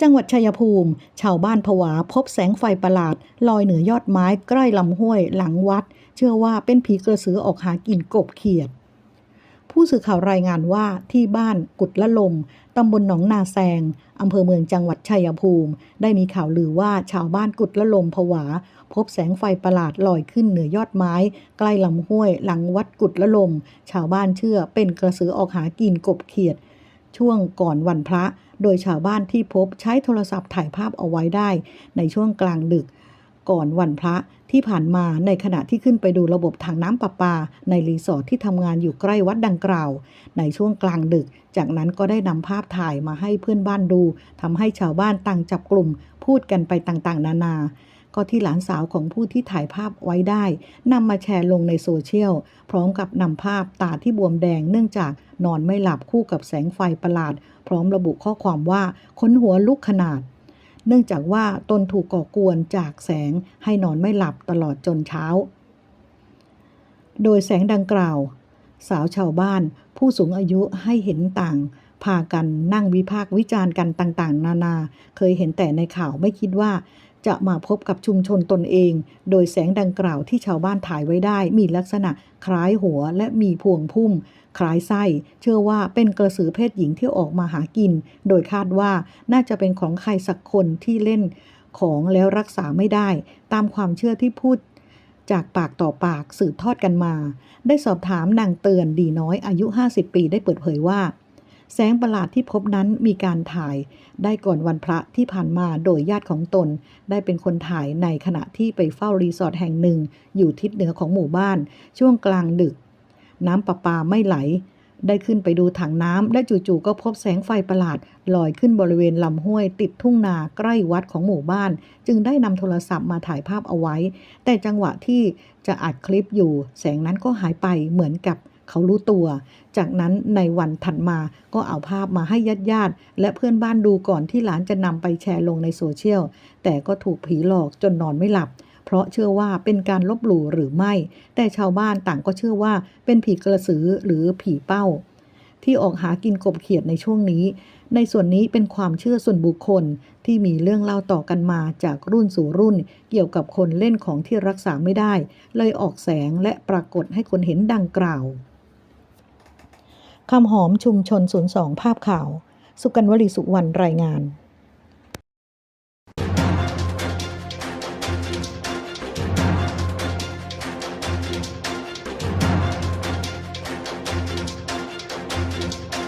จังหวัดชัยภูมิ ชาวบ้านผวาพบแสงไฟประหลาด ลอยเหนือยอดไม้ใกล้ลำห้วยหลังวัด เชื่อว่าเป็นผีกระสือออกหากินกบเขียด ผู้สื่อข่าวรายงานว่าที่บ้านกุดละลมตำบลหนองนาแซงอำเภอเมืองจังหวัดชัยภูมิ ได้มีข่าวลือว่าชาวบ้านกุดละลมผวา พบแสงไฟประหลาดลอยขึ้นเหนือยอดไม้ ใกล้ลำห้วย หลังวัดกุดละลม ชาวบ้านเชื่อเป็นกระสือออกหากินกบเขียด ช่วงก่อนวันพระ โดยชาวบ้านที่พบใช้โทรศัพท์ถ่ายภาพเอาไว้ได้ ในช่วงกลางดึก ก่อนวันพระที่ผ่านมาในขณะที่ขึ้นไปดูระบบทางน้ำประปา ในรีสอร์ทที่ทำงานอยู่ใกล้วัดดังกล่าว ในช่วงกลางดึก จากนั้นก็ได้นำภาพถ่ายมาให้เพื่อนบ้านดูทำให้ชาวบ้านต่างจับกลุ่ม พูดกันไปต่างๆ นานา ก็ที่หลานสาวของผู้ที่ถ่ายภาพไว้ได้นำมาแชร์ลงในโซเชียล พร้อมกับนำภาพตาที่บวมแดงเนื่องจากนอนไม่หลับคู่กับแสงไฟประหลาด พร้อมระบุข้อความว่าค้นหัวลุกขนาด เนื่องจากว่าตนถูกก่อกวนจากแสงให้นอนไม่หลับตลอดจนเช้า โดยแสงดังกล่าว สาวชาวบ้าน ผู้สูงอายุให้เห็นต่างพากันนั่งวิพากษ์วิจารณ์กันต่างๆ นานา เคยเห็นแต่ในข่าวไม่คิดว่า จะมาพบกับชุมชนตนเอง โดยแสงดังกล่าวที่ชาวบ้านถ่ายไว้ได้ มีลักษณะคล้ายหัวและมีพวงพุ่ม คล้ายไส้ เชื่อว่าเป็นกระสือเพศหญิงที่ออกมาหากิน โดยคาดว่าน่าจะเป็นของใครสักคนที่เล่นของแล้วรักษาไม่ได้ ตามความเชื่อที่พูดจากปากต่อปากสืบทอดกันมา ได้สอบถามนางเตือนดีน้อยอายุ 50 ปีได้เปิดเผยว่า แสงประหลาดที่พบนั้นมีการถ่าย ได้ก่อนวันพระที่ผ่านมาโดยญาติของตน ได้เป็นคนถ่ายในขณะที่ไปเฝ้ารีสอร์ทแห่งหนึ่ง อยู่ทิศเหนือของหมู่บ้าน ช่วงกลางดึก น้ำประปาไม่ไหล ได้ขึ้นไปดูถังน้ำและจู่ๆก็พบแสงไฟประหลาดลอยขึ้นบริเวณลำห้วย ติดทุ่งนาใกล้วัดของหมู่บ้าน จึงได้นำโทรศัพท์มาถ่ายภาพเอาไว้ แต่จังหวะที่จะอัดคลิปอยู่ แสงนั้นก็หายไปเหมือนกับ เขารู้ตัว จากนั้นในวันถัดมาก็เอาภาพมาให้ญาติญาติและเพื่อนบ้านดูก่อนที่หลานจะนำไปแชร์ลงในโซเชียล แต่ก็ถูกผีหลอกจนนอนไม่หลับ เพราะเชื่อว่าเป็นการลบหลู่หรือไม่ แต่ชาวบ้านต่างก็เชื่อว่าเป็นผีกระสือหรือผีเป้า ที่ออกหากินกบเขียดในช่วงนี้ ในส่วนนี้เป็นความเชื่อส่วนบุคคลที่มีเรื่องเล่าต่อกันมาจากรุ่นสู่รุ่น เกี่ยวกับคนเล่นของที่รักษาไม่ได้ เลยออกแสงและปรากฏให้คนเห็นดังกล่าว คำหอมชุมชน 02 ภาพข่าว สุกันวลีสุวรรณรายงาน